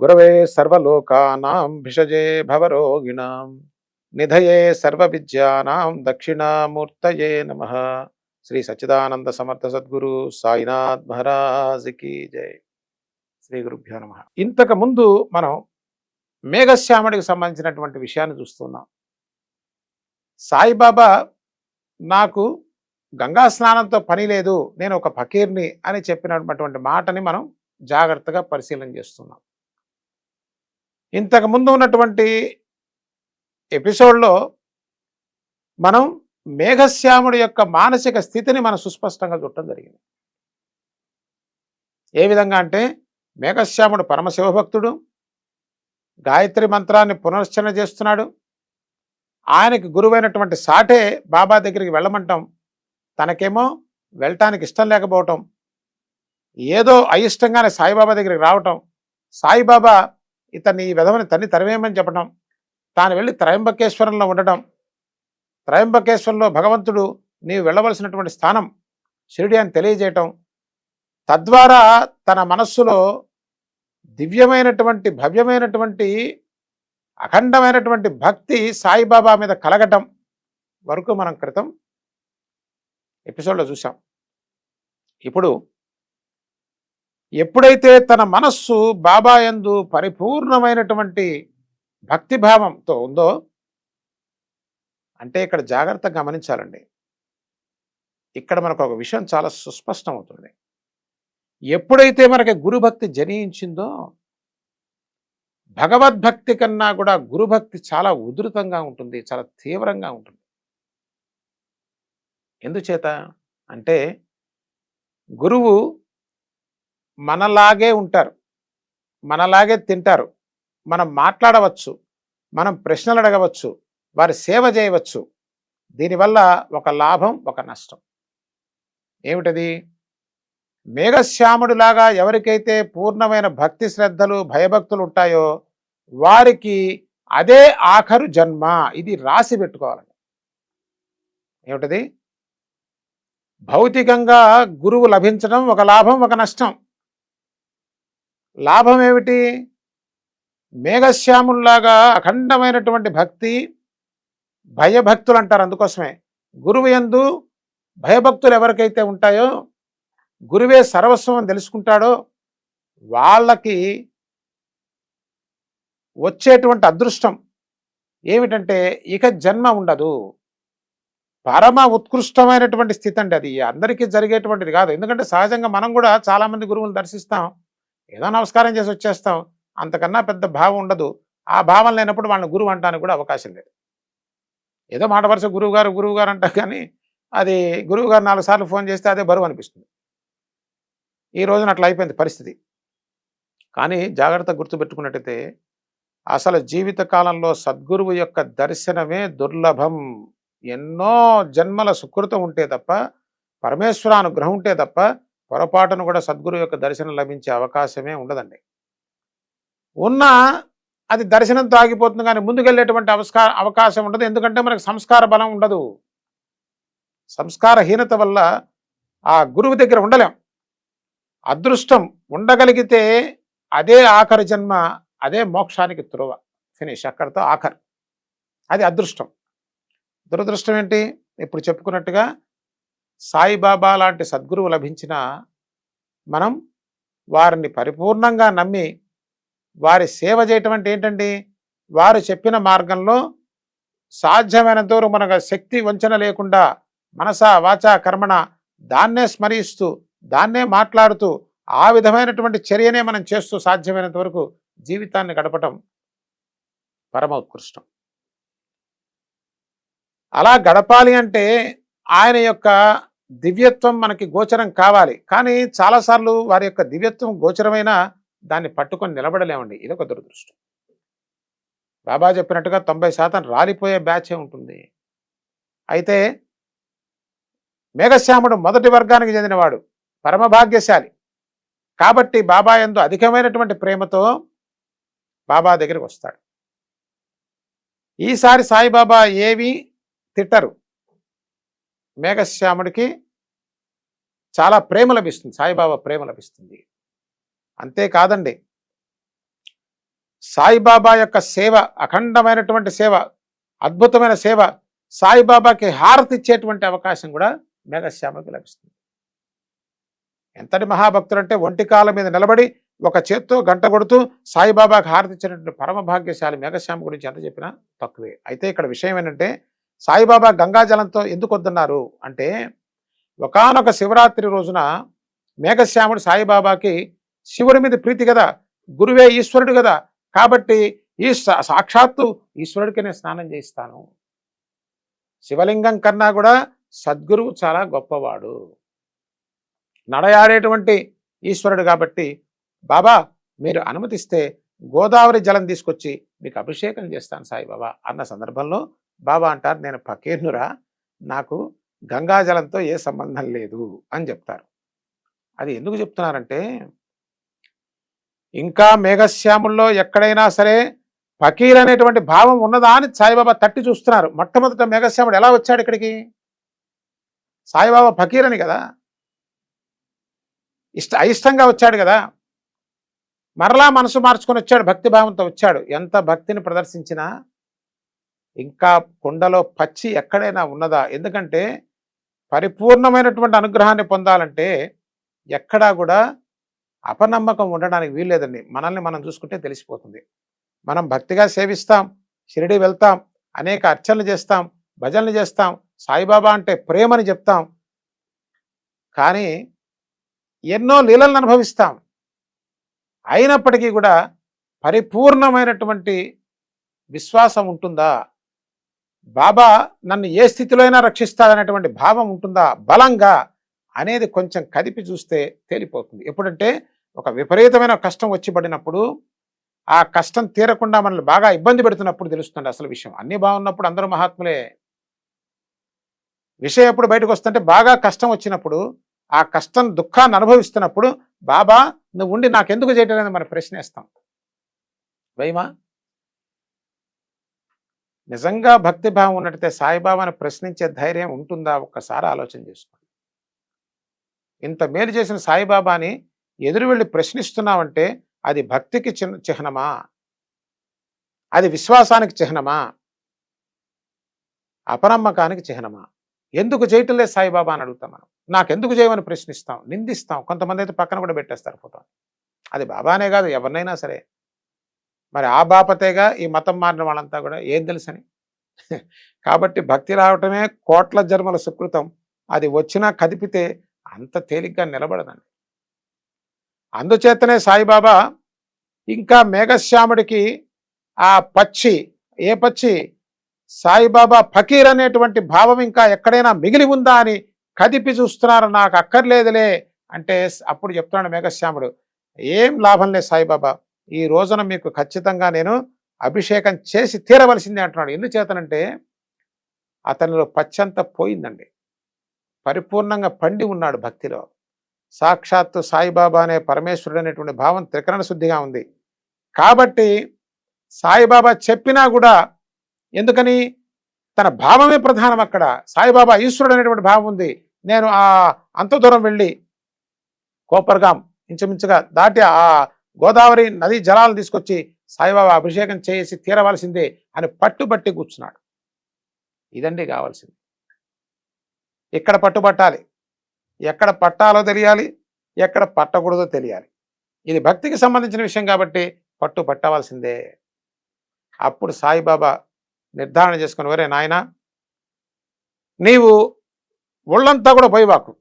గురవే సర్వలోకానాం భిషజే భవరోగిణాం నిధయే సర్వవిద్యానాం దక్షిణామూర్తయే నమ. శ్రీ సచ్చిదానంద సమర్థ సద్గురు సాయినాథ్ మహారాజ్కి జై. శ్రీ గురుభ్యో నమ. ఇంతకు ముందు మనం మేఘశ్యాముడికి సంబంధించినటువంటి విషయాన్ని చూస్తున్నాం. సాయిబాబా నాకు గంగా స్నానంతో పని లేదు నేను ఒక ఫకీర్ని అని చెప్పినటువంటి మాటని మనం జాగ్రత్తగా పరిశీలన చేస్తున్నాం. ఇంతకు ముందు ఉన్నటువంటి ఎపిసోడ్లో మనం మేఘశ్యాముడి యొక్క మానసిక స్థితిని మనం సుస్పష్టంగా చూడటం జరిగింది. ఏ విధంగా అంటే మేఘశ్యాముడు పరమశివభక్తుడు గాయత్రి మంత్రాన్ని పునశ్చరణ చేస్తున్నాడు. ఆయనకి గురువైనటువంటి సాటే బాబా దగ్గరికి వెళ్ళమంటాం. తనకేమో వెళ్ళటానికి ఇష్టం లేకపోవటం. ఏదో అయిష్టంగానే సాయిబాబా దగ్గరికి రావటం. సాయిబాబా ఇతన్ని ఈ విధమని తన్ని తరివేయమని చెప్పడం తాను వెళ్ళి త్రయంబకేశ్వరంలో ఉండడం త్రయంబకేశ్వరంలో భగవంతుడు నీవు వెళ్ళవలసినటువంటి స్థానం షిరిడి అని తెలియజేయటం తద్వారా తన మనస్సులో దివ్యమైనటువంటి భవ్యమైనటువంటి అఖండమైనటువంటి భక్తి సాయిబాబా మీద కలగటం వరకు మనం క్రితం ఎపిసోడ్లో చూసాం ఇప్పుడు ఎప్పుడైతే తన మనస్సు బాబా యందు పరిపూర్ణమైనటువంటి భక్తిభావంతో ఉందో అంటే ఇక్కడ జాగ్రత్తగా గమనించాలండి. ఇక్కడ మనకు ఒక విషయం చాలా సుస్పష్టం అవుతుంది ఎప్పుడైతే మనకి గురుభక్తి జనించిందో భగవద్భక్తి కన్నా కూడా గురుభక్తి చాలా ఉధృతంగా ఉంటుంది చాలా తీవ్రంగా ఉంటుంది. ఎందుచేత? అంటే గురువు మనలాగే ఉంటారు. మనలాగే తింటారు. మనం మాట్లాడవచ్చు. మనం ప్రశ్నలు అడగవచ్చు. వారి సేవ చేయవచ్చు. దీనివల్ల ఒక లాభం ఒక నష్టం. ఏమిటది? మేఘశ్యాముడిలాగా ఎవరికైతే పూర్ణమైన భక్తి శ్రద్ధలు భయభక్తులు ఉంటాయో వారికి అదే ఆఖరు జన్మ. ఇది రాసి పెట్టుకోవాలండి. ఏమిటది? భౌతికంగా గురువు లభించడం ఒక లాభం ఒక నష్టం. లాభం ఏమిటి మేఘశ్యాముల్లాగా అఖండమైనటువంటి భక్తి భయభక్తులు అంటారు అందుకోసమే. గురువు ఎందు భయభక్తులు ఎవరికైతే ఉంటాయో గురువే సర్వస్వం అని తెలుసుకుంటాడో వాళ్ళకి వచ్చేటువంటి అదృష్టం ఏమిటంటే ఇక జన్మ ఉండదు. పరమ ఉత్కృష్టమైనటువంటి స్థితి అండి అది. అందరికీ జరిగేటువంటిది కాదు. ఎందుకంటే సహజంగా మనం కూడా చాలామంది గురువులు దర్శిస్తాం. ఏదో నమస్కారం చేసి వచ్చేస్తాం అంతకన్నా పెద్ద భావం ఉండదు. ఆ భావం లేనప్పుడు వాళ్ళని గురువు అంటానికి కూడా అవకాశం లేదు. ఏదో మాట వరుస గురువు గారు గురువు గారు అంటారు కానీ అది గురువు గారు నాలుగు సార్లు ఫోన్ చేస్తే అదే బరువు అనిపిస్తుంది. ఈ రోజున అట్లా అయిపోయింది పరిస్థితి. కానీ జాగ్రత్త గుర్తుపెట్టుకున్నట్టయితే అసలు జీవిత కాలంలో సద్గురువు యొక్క దర్శనమే దుర్లభం. ఎన్నో జన్మల సుకృతం ఉంటే తప్ప పరమేశ్వర అనుగ్రహం ఉంటే తప్ప పొరపాటును కూడా సద్గురు యొక్క దర్శనం లభించే అవకాశమే ఉండదండి. ఉన్నా అది దర్శనంతో ఆగిపోతుంది కానీ ముందుకెళ్ళేటువంటి అవస్కా అవకాశం ఉండదు. ఎందుకంటే మనకు సంస్కార బలం ఉండదు. సంస్కారహీనత వల్ల ఆ గురువు దగ్గర ఉండలేం. అదృష్టం ఉండగలిగితే అదే ఆఖరి జన్మ అదే మోక్షానికి త్రువ. ఫినిష్. అక్కడితో ఆఖరి. అది అదృష్టం. దురదృష్టం ఏంటి? ఇప్పుడు చెప్పుకున్నట్టుగా సాయిబాబా లాంటి సద్గురువు లభించిన మనం వారిని పరిపూర్ణంగా నమ్మి వారి సేవ చేయటం అంటే ఏంటండి? వారు చెప్పిన మార్గంలో సాధ్యమైనంత వరకు మనకు శక్తి వంచన లేకుండా మనస వాచ కర్మణ దాన్నే స్మరిస్తూ దాన్నే మాట్లాడుతూ ఆ విధమైనటువంటి చర్యనే మనం చేస్తూ సాధ్యమైనంత వరకు జీవితాన్ని గడపటం పరమ ఉత్కృష్టం. అలా గడపాలి అంటే ఆయన యొక్క దివ్యత్వం మనకి గోచరం కావాలి. కానీ చాలాసార్లు వారి యొక్క దివ్యత్వం గోచరమైన దాన్ని పట్టుకొని నిలబడలేమండి. ఇది ఒక దురదృష్టం. బాబా చెప్పినట్టుగా తొంభై శాతం రాలిపోయే బ్యాచే ఉంటుంది. అయితే మేఘశ్యాముడు మొదటి వర్గానికి చెందినవాడు. పరమభాగ్యశాలి. కాబట్టి బాబా ఎందు అధికమైనటువంటి ప్రేమతో బాబా దగ్గరికి వస్తాడు. ఈసారి సాయిబాబా ఏవి తిట్టరు. మేఘశ్యాముడికి చాలా ప్రేమ లభిస్తుంది. సాయిబాబా ప్రేమ లభిస్తుంది. అంతేకాదండి సాయిబాబా యొక్క సేవ అఖండమైనటువంటి సేవ అద్భుతమైన సేవ సాయిబాబాకి హారతి ఇచ్చేటువంటి అవకాశం కూడా మేఘశ్యాముడికి లభిస్తుంది. ఎంతటి మహాభక్తులు అంటే ఒంటి కాలం మీద నిలబడి ఒక చేత్తో గంట కొడుతూ సాయిబాబాకి హారతి ఇచ్చినటువంటి పరమ భాగ్యశాలి మేఘశ్యామ గురించి ఎంత చెప్పినా తక్కువే. అయితే ఇక్కడ విషయం ఏంటంటే సాయిబాబా గంగాజలంతో ఎందుకు వద్దన్నారు అంటే ఒకానొక శివరాత్రి రోజున మేఘశ్యాముడు సాయిబాబాకి శివుడి మీద ప్రీతి కదా గురువే ఈశ్వరుడు కదా కాబట్టి ఈ సా- సాక్షాత్తు ఈశ్వరుడికి నేను స్నానం చేయిస్తాను. శివలింగం కన్నా కూడా సద్గురువు చాలా గొప్పవాడు. నడయాడేటువంటి ఈశ్వరుడు కాబట్టి బాబా మీరు అనుమతిస్తే గోదావరి జలం తీసుకొచ్చి మీకు అభిషేకం చేస్తాను సాయిబాబా అన్న సందర్భంలో బాబా అంటారు నేను ఫకీర్నురా నాకు గంగాజలంతో ఏ సంబంధం లేదు అని చెప్తారు. అది ఎందుకు చెప్తున్నారంటే ఇంకా మేఘశ్యాముల్లో ఎక్కడైనా సరే ఫకీర్ అనేటువంటి భావం ఉన్నదా అని సాయిబాబా తట్టి చూస్తున్నారు. మొట్టమొదట మేఘశ్యాముడు ఎలా వచ్చాడు ఇక్కడికి? సాయిబాబా ఫకీర్ అని కదా? ఇష్ట అయిష్టంగా వచ్చాడు కదా? మరలా మనసు మార్చుకొని వచ్చాడు భక్తి భావంతో వచ్చాడు. ఎంత భక్తిని ప్రదర్శించినా ఇంకా కొండలో పచ్చి ఎక్కడైనా ఉన్నదా? ఎందుకంటే పరిపూర్ణమైనటువంటి అనుగ్రహాన్ని పొందాలంటే ఎక్కడా కూడా అపనమ్మకం ఉండడానికి వీల్లేదండి. మనల్ని మనం చూసుకుంటే తెలిసిపోతుంది. మనం భక్తిగా సేవిస్తాం షిరిడి వెళ్తాం అనేక అర్చనలు చేస్తాం భజనలు చేస్తాం సాయిబాబా అంటే ప్రేమని చెప్తాం. కానీ ఎన్నో లీలలను అనుభవిస్తాం. అయినప్పటికీ కూడా పరిపూర్ణమైనటువంటి విశ్వాసం ఉంటుందా? బాబా నన్ను ఏ స్థితిలో అయినా రక్షిస్తాడనేటువంటి భావం ఉంటుందా? బలంగా అనేది కొంచెం కదిపి చూస్తే తేలిపోతుంది. ఎప్పుడంటే ఒక విపరీతమైన కష్టం వచ్చి పడినప్పుడు ఆ కష్టం తీరకుండా మనల్ని బాగా ఇబ్బంది పెడుతున్నప్పుడు తెలుస్తుంది అసలు విషయం. అన్నీ బాగున్నప్పుడు అందరూ మహాత్ములే. విషయం ఎప్పుడు బయటకు వస్తుంటే బాగా కష్టం వచ్చినప్పుడు ఆ కష్టం దుఃఖాన్ని అనుభవిస్తున్నప్పుడు బాబా నువ్వు ఉండి నాకెందుకు చేయటం అనేది మనం ప్రశ్నేస్తాం. భయమా నిజంగా భక్తి భావం ఉన్నట్టయితే సాయిబాబాను ప్రశ్నించే ధైర్యం ఉంటుందా? ఒక్కసారి ఆలోచన చేసుకోండి. ఇంత మేలు చేసిన సాయిబాబాని ఎదురు వెళ్ళి ప్రశ్నిస్తున్నావంటే అది భక్తికి చిహ్నమా? అది విశ్వాసానికి చిహ్నమా? అపనమ్మకానికి చిహ్నమా? ఎందుకు చేయటం లేదు సాయిబాబా అని అడుగుతాం మనం. నాకెందుకు చేయమని ప్రశ్నిస్తాం? నిందిస్తాం. కొంతమంది అయితే పక్కన కూడా పెట్టేస్తారు ఫోటో అది బాబానే కాదు ఎవరినైనా సరే. మరి ఆ బాపతేగా ఈ మతం మారిన వాళ్ళంతా కూడా ఏం తెలుసని? కాబట్టి భక్తి రావటమే కోట్ల జన్మల సుకృతం. అది వచ్చినా కదిపితే అంత తేలిగ్గా నిలబడదండి. అందుచేతనే సాయిబాబా ఇంకా మేఘశ్యాముడికి ఆ పచ్చి ఏ పచ్చి సాయిబాబా ఫకీర్ అనేటువంటి భావం ఇంకా ఎక్కడైనా మిగిలి ఉందా అని కదిపి చూస్తున్నారు. నాకు అక్కర్లేదులే అంటే అప్పుడు చెప్తున్నాడు మేఘశ్యాముడు. ఏం లాభం లేదు సాయిబాబా. ఈ రోజున మీకు ఖచ్చితంగా నేను అభిషేకం చేసి తీరవలసిందే అంటున్నాడు. ఎందుచేతనంటే అతనిలో పచ్చంత పోయిందండి. పరిపూర్ణంగా పండి ఉన్నాడు భక్తిలో. సాక్షాత్తు సాయిబాబా అనే పరమేశ్వరుడు అనేటువంటి భావం త్రికరణ శుద్ధిగా ఉంది. కాబట్టి సాయిబాబా చెప్పినా కూడా ఎందుకని? తన భావమే ప్రధానం అక్కడ. సాయిబాబా ఈశ్వరుడు అనేటువంటి భావం ఉంది. నేను ఆ అంత దూరం వెళ్ళి కోపర్గాం ఇంచుమించుగా దాటి ఆ గోదావరి నది జలాలు తీసుకొచ్చి సాయిబాబా అభిషేకం చేసి తీరవలసిందే అని పట్టుబట్టి కూర్చున్నాడు. ఇదండి కావాల్సింది. ఇక్కడ పట్టుబట్టాలి? ఎక్కడ పట్టాలో తెలియాలి ఎక్కడ పట్టకూడదో తెలియాలి. ఇది భక్తికి సంబంధించిన విషయం కాబట్టి పట్టు పట్టవలసిందే అప్పుడు సాయిబాబా నిర్ధారణ చేసుకుని వరే నాయన నీవు ఒళ్ళంతా కూడా పోయివాకు